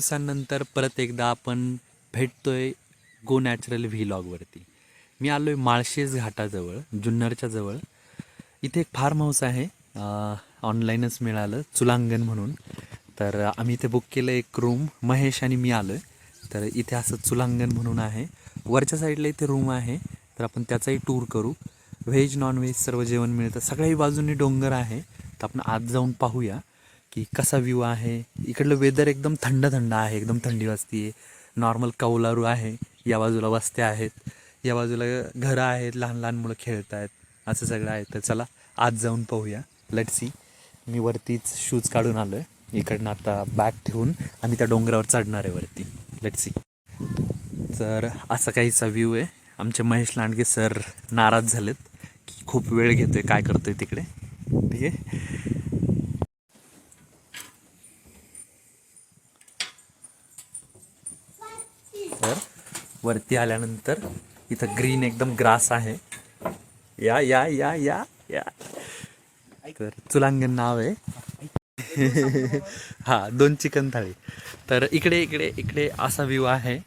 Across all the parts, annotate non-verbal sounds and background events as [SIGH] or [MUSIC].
दिवसांनंतर परत एकदा आपण भेटतोय गो नॅचरल व्हीलॉगवरती मी आलो आहे माळशेज घाटाजवळ जुन्नरच्या जवळ. इथे एक फार्म हाऊस आहे ऑनलाईनच मिळालं चुलांगण म्हणून. तर आम्ही इथे बुक केलं एक रूम महेश आणि मी आलो आहे तर इथे असं चुलांगण म्हणून आहे. वरच्या साईडला इथे रूम आहे. तर आपण त्याचाही टूर करू. व्हेज नॉन व्हेज सर्व जेवण मिळतं. सगळ्याही बाजूनी डोंगर आहे. तर आपण आत जाऊन पाहूया. की कसा व्ह्यू आहे? इकडलं वेदर एकदम थंड थंड आहे एकदम थंडी वाजते आहे. नॉर्मल कौलारू आहे या बाजूला वस्त्या आहेत या बाजूला घरं आहेत लहान लहान मुलं खेळत आहेत असं सगळं आहे. तर चला आज जाऊन पाहूया. लेट सी मी वरतीच शूज काढून आलो आहे इकडनं आता बॅग ठेवून आम्ही त्या डोंगरावर चढणार आहे वरती. लेट सी तर असा काहीचा व्ह्यू आहे. आमचे महेश लांडगे सर नाराज झालेत की खूप वेळ घेतोय काय करतोय तिकडे. ठीक आहे? तर वरती आल्यानंतर इथं ग्रीन एकदम ग्रास आहे. या या या या या. तर चुलांगण नाव आहे. [LAUGHS] हा दोन चिकन थाळी. तर इकडे इकडे इकडे असा व्ह्यू आहे.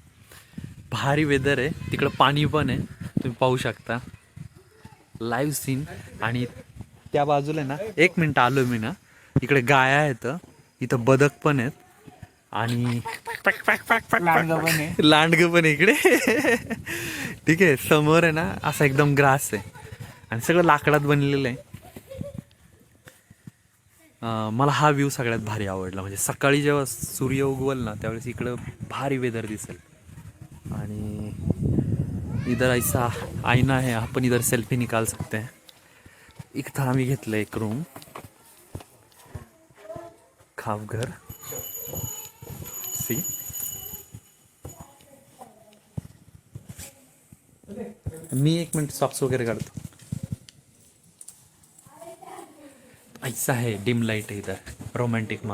भारी वेदर आहे. तिकडं पाणी पण आहे. तुम्ही पाहू शकता. लाईव्ह सीन आणि त्या बाजूला आहे ना एक मिनटं आलो मी ना. इकडे गाया आहेत. इथं बदक पण आहेत. आणि लांडग पण आहे. इकडे. ठीक आहे समोर आहे ना असा एकदम ग्रास आहे. आणि सगळं लाकडात बनलेलं आहे. मला हा व्ह्यू सगळ्यात भारी आवडला. म्हणजे सकाळी जेव्हा सूर्य उगवल ना त्यावेळेस इकडं भारी वेदर दिसेल. आणि इधर ऐसा आईना है आपण इधर सेल्फी निकाल सकते हैं. इथं आम्ही घेतलं एक रूम खापघर सी मी एक मिनिट सॉक्स वगैरे काढतो. ऐसा आहे डिम लाइट आहे इधर रोमॅन्टिक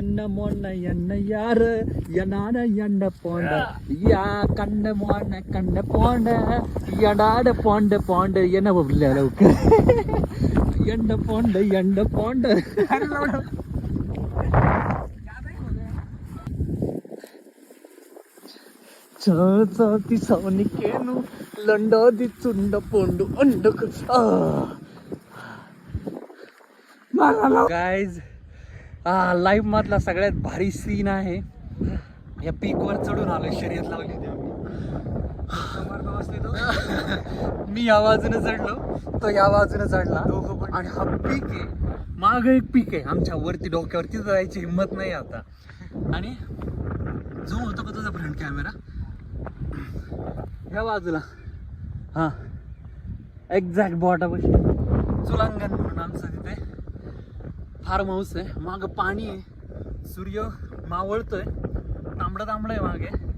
என்ன மொன்ன என்ன யாரு? என்னான என்ன போண்ட? யா கண்ண மொன்ன கண்ண போண்ட. எடாட போண்ட போண்ட. என்ன இல்லை அளவுக்கு. எண்ட போண்ட எண்ட போண்ட. ಚಾತಿ ಸವನಿಕೇನು ಲಂಡಾದಿ ತುಂಡ ಪೊಂಡು ಅಂಡಕ ಗಾಯ್ಸ್ लाईव्ह मधला सगळ्यात भारी सीन आहे. या पीक वर चढून आलोय शर्यत लावली होती [LAUGHS] मी या बाजूने चढलो तो या बाजूने चढला. आणि हा पीक आहे. माग एक पीक आहे. आमच्या वरती डोक्यावरती जायची हिंमत नाही आता. आणि जो होतो का तुझा फ्रंट कॅमेरा या बाजूला. हा. एक्झॅक्ट बॉटापाशी चुलांगण म्हणून आमचं तिथे. फार्म हाऊस आहे. माग पाणी आहे. सूर्य मावळतोय. तांबडं तांबडं आहे मागे.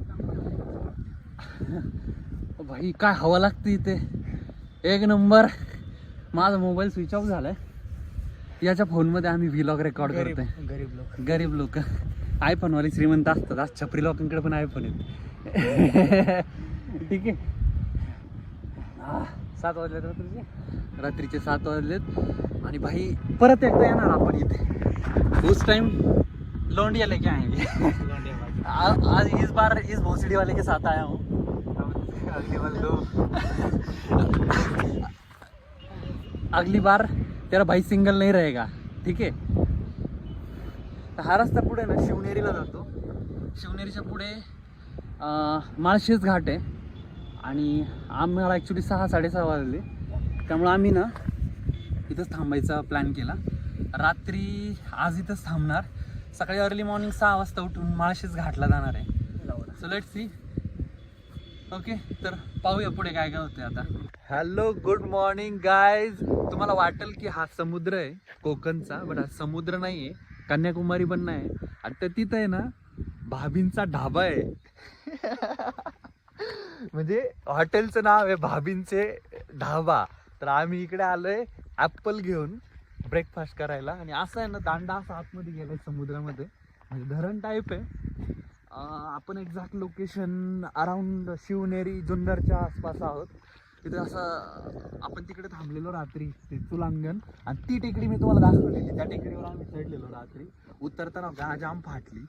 भाई काय हवा लागते इथे. एक नंबर. माझा मोबाईल स्विच ऑफ झालाय. याच्या फोनमध्ये आम्ही व्लॉग रेकॉर्ड करतोय. गरीब लोक. गरीब लोक. आयफोनवाले श्रीमंत असतात. आज छपरी लोकांकडे पण आयफोन आहेत. [LAUGHS] ठीक आहे. सात वाजलेत रात्रीचे रात्रीचे सात वाजलेत. आणि भाई परत एकदा येणार आपण इथे. उस टाइम लौंडिया लेके आएंगे आ- आज इस बार इस भोसड़ी वाले के साथ आया हूँ. अगली बार तेरा भाई सिंगल नहीं रहेगा ठीक आहे तर हा रस्ता पुढे ना शिवनेरीला जातो. शिवनेरीच्या पुढे माळशीच माळशेज घाट आहे. आणि आम्हाला ॲक्च्युली सहा साडेसहा वाजले. त्यामुळं आम्ही ना इथंच थांबायचा प्लॅन केला. रात्री आज इथंच थांबणार. सकाळी अर्ली मॉर्निंग सहा वाजता उठून माळशेज घाटला जाणार आहे. सो लेट सी ओके तर पाहूया पुढे काय काय होते आता. हॅलो गुड मॉर्निंग गायज तुम्हाला वाटेल की हा समुद्र आहे कोकणचा बट हा समुद्र नाही आहे कन्याकुमारी पण नाही. आणि तर तिथं आहे ना भाभींचा ढाबा आहे. [LAUGHS] म्हणजे हॉटेलचं नाव आहे भाभींचे ढाबा. तर आम्ही इकडे आलोय ॲप्पल घेऊन ब्रेकफास्ट करायला. आणि असं आहे ना दांडा असा आतमध्ये गेलाय समुद्रामध्ये. म्हणजे धरण टाईप आहे. आपण एक्झॅक्ट लोकेशन अराउंड शिवनेरी जुन्नरच्या आसपास आहोत. तिथे असं आपण तिकडे थांबलेलो रात्री ते चुलांगण आणि ती टेकडी मी तुम्हाला दाखवलेली त्या टेकडीवर आम्ही चढलेलो रात्री. उतरताना गाजाम फाटली.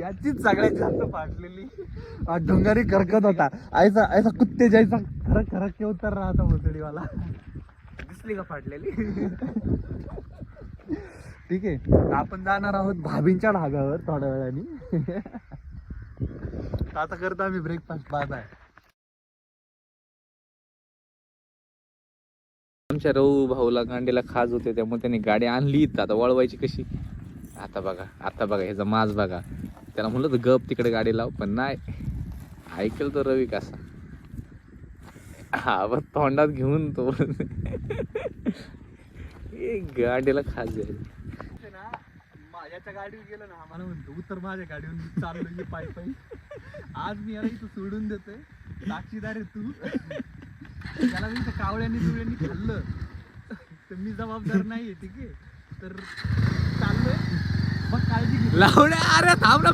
याचीच सगळ्यात जास्त फाटलेली. डोंगरी करकत होता. ऐसा ऐसा कुत्ते जायचा खरं खरं के उतर रहा था भोसडीवाला दिसली का फाटलेली? ठीक आहे. आपण जाणार आहोत भाभींच्या ढाब्यावर थोड्या वेळाने. आता करतो आम्ही ब्रेकफास्ट बाद आहे आमच्या राहू भाऊला गांडीला खाज होते त्यामुळे त्यांनी गाडी आणली इथं. आता वळवायची कशी? आता बघा आता बघा ह्याचा माज बघा. त्याला म्हणलं तर गप तिकडे गाडी लाव पण नाही. ऐकेल तो रवी कसा. हा पण तोंडात घेऊन तो. [LAUGHS] ए, गाडीला खाज आहे ना माझ्याच्या गाडीवर गेलं ना आम्हाला म्हणतो उत्तर माझ्या गाडीवर मी चाललो पाय पायी पायी आज मी याला इथं सोडून देतोय. साक्षीदार आहे तू. त्याला मी कावळ्यांनी जुळ्यांनी खाल्लं. तर मी जबाबदार नाहीये ठीक आहे. तर चाललोय. मग काळजी घे. लावण्या अरे थांब ना